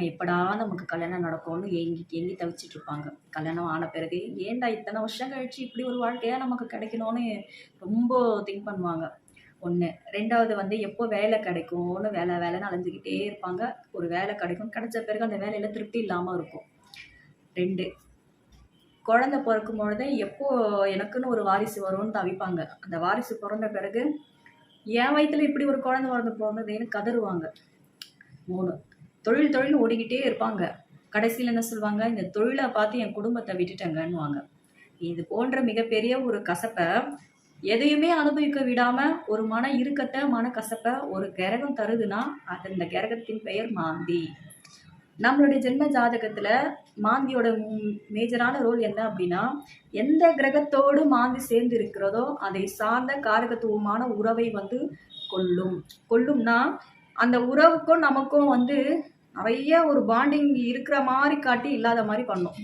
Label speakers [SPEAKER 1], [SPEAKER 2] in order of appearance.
[SPEAKER 1] இருப்பாங்க எப்படா நமக்கு கல்யாணம் நடக்கும்னு ஏங்கி ஏங்கி தவிச்சிட்டு இருப்பாங்க. கல்யாணம் ஆன பிறகு ஏன்டா இத்தனை வருஷம் கழிச்சு இப்படி ஒரு வாழ்க்கையாக நமக்கு கிடைக்கணும்னு ரொம்ப திங்க் பண்ணுவாங்க. ஒன்று ரெண்டாவது வந்து எப்போ வேலை கிடைக்கும்னு வேலை வேலைன்னு அலைஞ்சிக்கிட்டே இருப்பாங்க. ஒரு வேலை கிடைக்கும் கிடைச்ச பிறகு அந்த வேலையில் திருப்தி இல்லாமல் இருக்கும். ரெண்டு. குழந்தை பிறக்கும் பொழுதே எப்போ எனக்குன்னு ஒரு வாரிசு வரும்னு தவிப்பாங்க. அந்த வாரிசு பிறந்த பிறகு என் வயிற்றுல இப்படி ஒரு குழந்தை பிறந்து பிறந்ததேன்னு கதறுவாங்க. மூணு. தொழில் தொழில் ஓடிக்கிட்டே இருப்பாங்க. கடைசியில் என்ன சொல்லுவாங்க? இந்த தொழிலை பார்த்து என் குடும்பத்தை விட்டுட்டேங்கன்னுவாங்க. இது போன்ற மிகப்பெரிய ஒரு கசப்பை எதையுமே அனுபவிக்க விடாம ஒரு மன இறுக்கத்தை மன கசப்பை ஒரு கிரகம் தருதுன்னா அது இந்த கிரகத்தின் பெயர் மாந்தி. நம்மளுடைய ஜென்ம ஜாதகத்துல மாந்தியோட மேஜரான ரோல் என்ன அப்படின்னா எந்த கிரகத்தோடு மாந்தி சேர்ந்து இருக்கிறதோ அதை சார்ந்த காரகத்துவமான உறவை வந்து கொள்ளும். கொல்லும்னா அந்த உறவுக்கும் நமக்கும் வந்து நிறைய ஒரு பாண்டிங் இருக்கிற மாதிரி காட்டி இல்லாத மாதிரி பண்ணும்.